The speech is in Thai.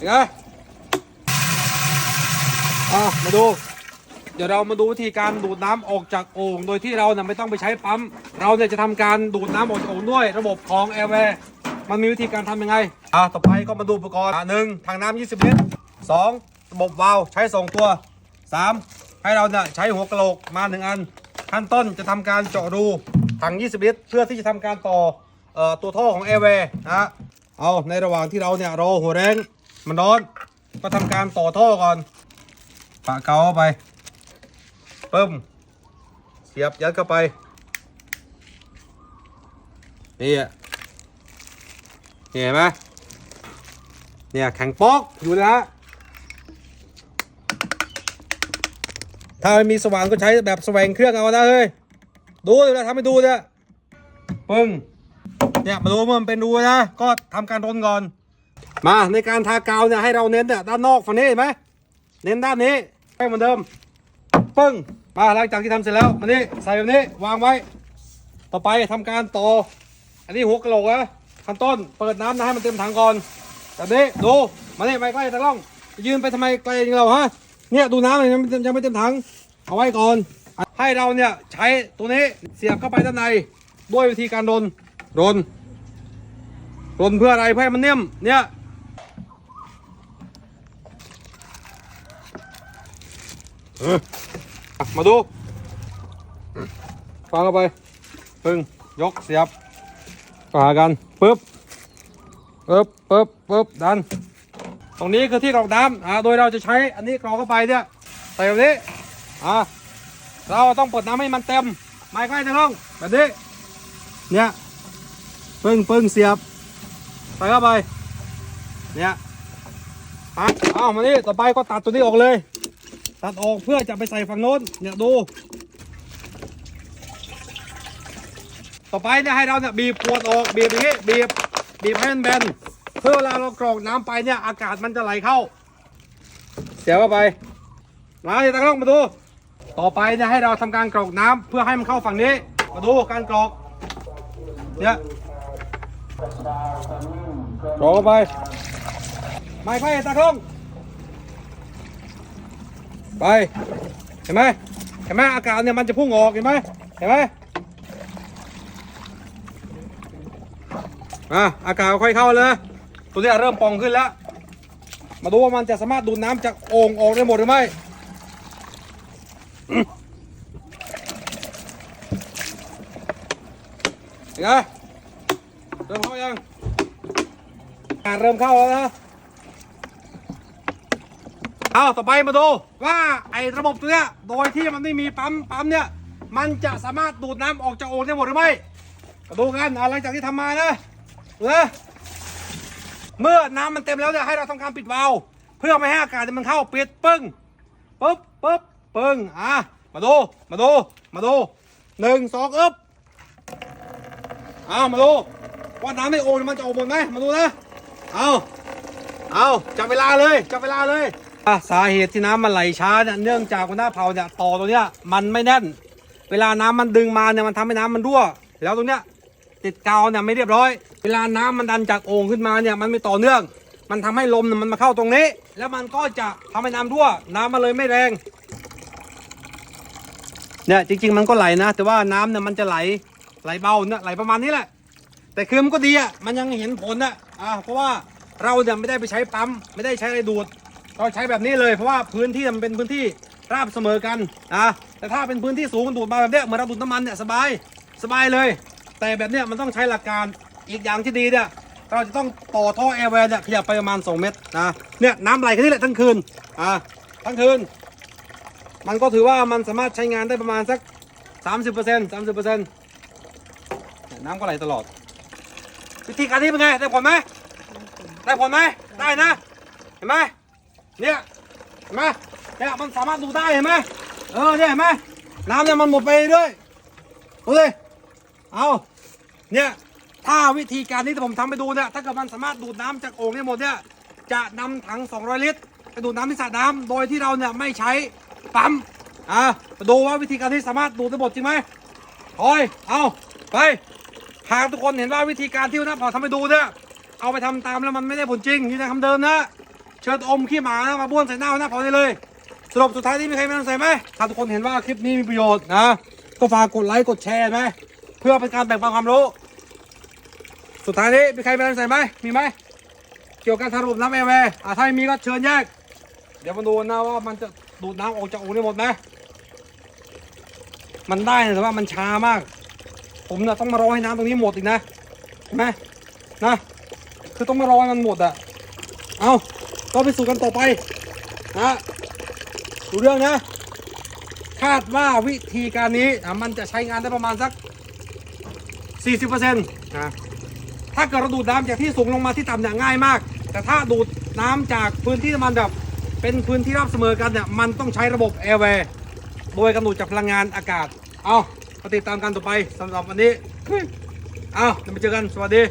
เห็นไหมอะมาดู เดี๋ยวเรามาดูวิธีการดูดน้ำออกจากโอ่งโดยที่เราเนี่ยไม่ต้องไปใช้ปั๊ม เราเนี่ยจะทำการดูดน้ำออกจากโอ่งด้วย ระบบของแอร์แวร์มันมีวิธีการทำยังไง อะต่อไปก็มาดูอุปกรณ์อะหนึ่งถังน้ำ20 ลิตรสองระบบวาล์วใช้สองตัวสามให้เราเนี่ยใช้หัวกะโหลกมาหนึ่งอัน ขั้นต้นจะทำการเจาะรูถัง 20 ลิตรเพื่อที่จะทำการต่อออตัวท่อของแอร์แวร์นะเอาในระหว่างที่เราเนี่ยรอหัวแรง มันร้อน ก็ทำการต่อท่อก่อน ปะเกาเข้าไปปึ้มเสียบยัดเข้าไป นี่อะเห็นไหมเนี่ยแข็งป๊อกอยู่นะฮะ ถ้าไม่มีสว่านก็ใช้แบบแสวงเครื่องเอานะเฮ้ย ดูเดี๋ยวเราทำให้ดูเนี่ยปึ้งเนี่ยมาดูมันเป็นรูนะ ก็ทำการรนก่อน มาในการทากาวเนี่ยให้เราเน้นเนี่ยด้านนอกฝั่งนี้เห็นไหมเน้นด้านนี้ให้เหมือนเดิมปึ้งมาหลังจากที่ทำเสร็จแล้วมานี่ใส่แบบนี้วางไว้ ต่อไปทำการต่อ อันนี้หัวกะโหลกนะขั้นต้นเปิดน้ำนะให้มันเต็มถังก่อนแบบนี้ดูมานี่ไปใกล้ตะล่องยืนไปทำไมไกลอย่างเราฮะเนี่ยดูน้ำยังไม่ยังไม่เต็มถังเอาไว้ก่อน ให้เราเนี่ยใช้ตัวนี้เสียบเข้าไปด้านในด้วยวิธีการรนรนรนเพื่ออะไรเพื่อให้มันเนิ่มเนี่ยเอออะ มาดูฟังเข้าไป ปึ้ง ยกเสียบก็หากันปึ๊บปึ๊บปึ๊บปึ๊บดัน ตรงนี้คือที่กรอกน้ำอ่าโดยเราจะใช้อันนี้กรอกเข้าไปเนี่ยใส่แบบนี้อ่าเราต้องเปิดน้ำให้มันเต็ม ไม่ใกล้จะล่องแบบนี้ เนี่ย ปึ้งปึ้งเสียบ ใส่เข้าไป เนี่ยอะเอามานี่ต่อไปก็ตัดตัวนี้ออกเลย ตัดออกเพื่อจะไปใส่ฝั่งโน้นเนี่ยดู ต่อไปเนี่ยให้เราเนี่ยบีบขวดออกบีบอย่างนี้บีบบีบให้มันแบนเพื่อเวลาเรากรอกน้ำไปเนี่ยอากาศมันจะไหลเข้า เสียบเข้าไปมาที่ตะกร้องมาดู ต่อไปเนี่ยให้เราทำการกรอกน้ำเพื่อให้มันเข้าฝั่งนี้ มาดูการกรอกเนี่ยกรอกไป ไม่ค่อยตะกร้อง ไป เห็นไหมเห็นไหมอากาศเนี่ยมันจะพุ่งออกเห็นไหมเห็นไหมอะอากาศค่อยเข้าเลย ตัวนี้เริ่มปองขึ้นแล้ว มาดูว่ามันจะสามารถดูดน้ำจากโอ่งออกได้หมดหรือไม่อืมเห็นไงเริ่มเข้ายังอ่าเริ่มเข้าแล้วนะ เอาต่อไปมาดูว่าไอ้ระบบตัวเนี้ยโดยที่มันไม่มีปั๊มปั๊มเนี่ยมันจะสามารถดูดน้ำออกจากโอ่งได้หมดหรือไม่มาดูกันอะหลังจากที่ทำมานะเออเมื่อน้ำมันเต็มแล้วเนี่ยให้เราทำการปิดวาล์วเพื่อไม่ให้อากาศมันเข้าปิดปึ้งปึ๊บปึ๊บปึ้งอะมาดูมาดูมาดูหนึ่งสองอึ๊บเอามาดูว่าน้ำในโอ่งมันจะออกหมดไหมมาดูนะเอาเอาจับเวลาเลยจับเวลาเลย สาเหตุที่น้ำมันไหลช้าเนี่ยเนื่องจากว่าหน้าเผาเนี่ยต่อตัวเนี้ยมันไม่แน่น เวลาน้ำมันดึงมาเนี่ยมันทำให้น้ำมันรั่ว แล้วตรงเนี้ยติดกาวเนี่ยไม่เรียบร้อย เวลาน้ำมันดันจากโอ่งขึ้นมาเนี่ยมันไม่ต่อเนื่อง มันทำให้ลมเนี่ยมันมาเข้าตรงนี้ แล้วมันก็จะทำให้น้ำรั่ว น้ำมันเลยไม่แรงเนี่ยจริง ๆ มันก็ไหลนะ แต่ว่าน้ำเนี่ยมันจะไหลไหลเบาเนี่ยไหลประมาณนี้แหละ แต่คือมันก็ดีอะมันยังเห็นผลอะอ่าเพราะว่าเราเนี่ยไม่ได้ไปใช้ปั๊มไม่ได้ใช้อะไรดูด เราใช้แบบนี้เลยเพราะว่าพื้นที่มันเป็นพื้นที่ราบเสมอกันอะแต่ถ้าเป็นพื้นที่สูงมันดูดมาแบบเนี้ยเหมือนเราดูดน้ำมันเนี่ยสบายสบายเลย แต่แบบเนี้ยมันต้องใช้หลักการอีกอย่างที่ดีเนี่ยเราจะต้องต่อท่อแอร์แวร์เนี่ยขยับไปประมาณ 2 เมตรนะเนี่ยน้ำไหลแค่นี้แหละทั้งคืนอะทั้งคืน มันก็ถือว่ามันสามารถใช้งานได้ประมาณสัก 30% 30%น้ำก็ไหลตลอด วิธีการนี้เป็นไง ได้ผลไหมได้ผลไหมได้นะ เห็นไหม เนี่ยเห็นไหมเนี่ยมันสามารถดูได้เห็นไหมเออเนี่ยเห็นไหมน้ำเนี่ยมันหมดไปเรื่อยดูเลยเอาเนี่ยถ้าวิธีการนี้ที่ผมทำไปดูเนี่ยถ้าเกิดมันสามารถดูดน้ำจากโอ่งได้หมดเนี่ยจะนำถัง 200 ลิตรไปดูดน้ำที่สระน้ำโดยที่เราเนี่ยไม่ใช้ปั๊มอะมาดูว่าวิธีการที่สามารถดูดได้หมดจริงไหมโอ้ยเอาไปหากทุกคนเห็นว่าวิธีการที่หัวหน้าเผ่าทำให้ดูเนี่ยเอาไปทำตามแล้วมันไม่ได้ผลจริงยืนยันคำเดิมนะ เชิญอมขี้หมานะมาบ้วนใส่หน้าหน้าเผาได้เลยสรุปสุดท้ายนี้มีใครไม่ต้องใส่ไหมถ้าทุกคนเห็นว่าคลิปนี้มีประโยชน์นะ ก็ฝากกดไลค์กดแชร์ไหมเพื่อเป็นการแบ่งปันความรู้ สุดท้ายนี้มีใครไม่ต้องใส่ไหมมีไหมเกี่ยวกับการทำระบบน้ำแอร์แวร์อะถ้าไม่มีก็เชิญแยก เดี๋ยวมาดูนะว่ามันจะดูดน้ำออกจากอูได้หมดไหมมันได้นะแต่ว่ามันช้ามาก ผมนี่ยต้องมารอให้น้ำตรงนี้หมดอีกนะเห็นไหมนะ คือต้องมารอให้มันหมดอะเอา ก็ไปสู่กันต่อไปนะดูเรื่องนะ คาดว่าวิธีการนี้อะมันจะใช้งานได้ประมาณสัก 40%นะถ้าเกิดเราดูดน้ำจากที่สูงลงมาที่ต่ำเนี่ยง่ายมาก แต่ถ้าดูดน้ำจากพื้นที่มันแบบเป็นพื้นที่ราบเสมอกันเนี่ยมันต้องใช้ระบบแอร์แวร์โดยกำหนดจากพลังงานอากาศ เอาติดตามกันต่อไปสำหรับวันนี้ เอาเดี๋ยวมาเจอกัน สวัสดี